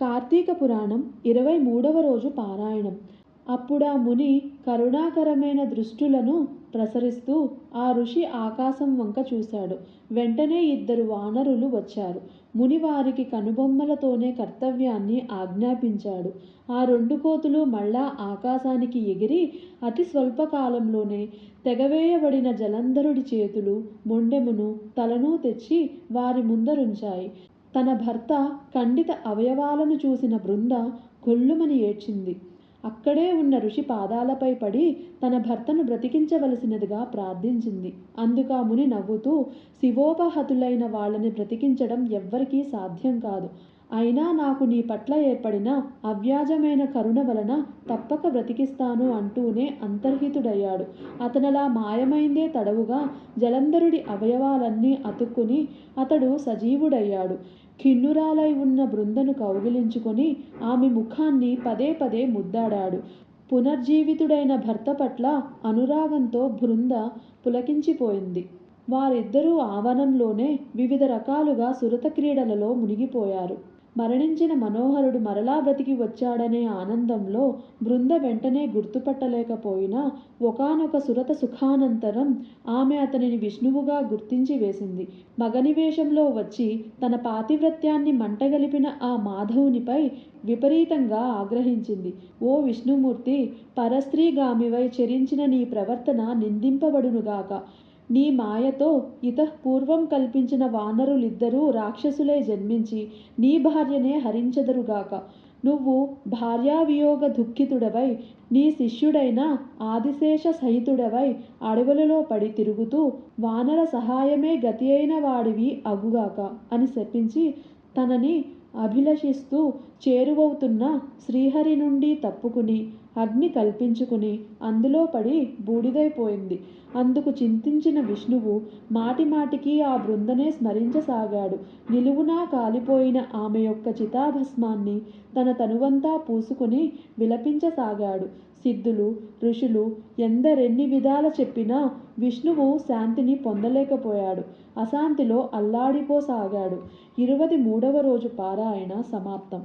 కార్తీక పురాణం ఇరవై మూడవ రోజు పారాయణం. అప్పుడా ముని కరుణాకరమైన దృష్టులను ప్రసరిస్తూ ఆ ఋషి ఆకాశం వంక చూశాడు. వెంటనే ఇద్దరు వానరులు వచ్చారు. ముని వారికి కనుబొమ్మలతోనే కర్తవ్యాన్ని ఆజ్ఞాపించాడు. ఆ రెండు కోతులు మళ్ళా ఆకాశానికి ఎగిరి అతి స్వల్పకాలంలోనే తెగవేయబడిన జలంధరుడి చేతులు మొండెమును తలను తెచ్చి వారి ముందరుంచాయి. తన భర్త ఖండిత అవయవాలను చూసిన బృంద గొల్లుమని ఏడ్చింది. అక్కడే ఉన్న ఋషి పాదాలపై పడి తన భర్తను బ్రతికించవలసినదిగా ప్రార్థించింది. అందుకాముని నవ్వుతూ శివోపహతులైన వాళ్ళని బ్రతికించడం ఎవ్వరికీ సాధ్యం కాదు. అయినా నాకు నీ పట్ల ఏర్పడిన అవ్యాజమైన కరుణ వలన తప్పక బ్రతికిస్తాను అంటూనే అంతర్హితుడయ్యాడు. అతనలా మాయమైందే తడవుగా జలంధరుడి అవయవాలన్నీ అతుక్కుని అతడు సజీవుడయ్యాడు. ఖిన్నురాలై ఉన్న బృందను కౌగిలించుకొని ఆమె ముఖాన్ని పదే పదే ముద్దాడాడు. పునర్జీవితుడైన భర్త పట్ల అనురాగంతో బృంద పులకించిపోయింది. వారిద్దరూ ఆవనంలోనే వివిధ రకాలుగా సురత క్రీడలలో మునిగిపోయారు. మరణించిన మనోహరుడు మరలా బ్రతికి వచ్చాడనే ఆనందంలో బృంద వెంటనే గుర్తుపట్టలేకపోయినా ఒకానొక సురత సుఖానంతరం ఆమె అతనిని విష్ణువుగా గుర్తించి వేసింది. మగని వేషంలో వచ్చి తన పాతివ్రత్యాన్ని మంటగలిపిన ఆ మాధవునిపై విపరీతంగా ఆగ్రహించింది. ఓ విష్ణుమూర్తి పరస్త్రీగామివై చెరించిన నీ ప్రవర్తన నిందింపబడునుగాక. నీ మాయతో ఇతఃపూర్వం కల్పించిన వానరులిద్దరూ రాక్షసులై జన్మించి నీ భార్యనే హరించెదరుగాక. నువ్వు భార్యావియోగ దుఃఖితుడవై నీ శిష్యుడైన ఆదిశేష సహితుడవై అడవులలో పడి తిరుగుతూ వానర సహాయమే గతి అయిన వాడివి అగుగాక అని శపించి తనని అభిలషిస్తూ చేరువవుతున్న శ్రీహరి నుండి తప్పుకుని అగ్ని కల్పించుకుని అందులో పడి బూడిదైపోయింది. అందుకు చింతించిన విష్ణువు మాటిమాటికి ఆ బృందనే స్మరించసాగాడు. నిలువునా కాలిపోయిన ఆమె యొక్క చితాభస్మాన్ని తన తనువంతా పూసుకుని విలపించసాగాడు. సిద్ధులు ఋషులు ఎందరెన్ని విధాల చెప్పినా విష్ణువు శాంతిని పొందలేకపోయాడు. అశాంతిలో అల్లాడిపోసాగాడు. ఇరవది మూడవ రోజు పారాయణ సమాప్తం.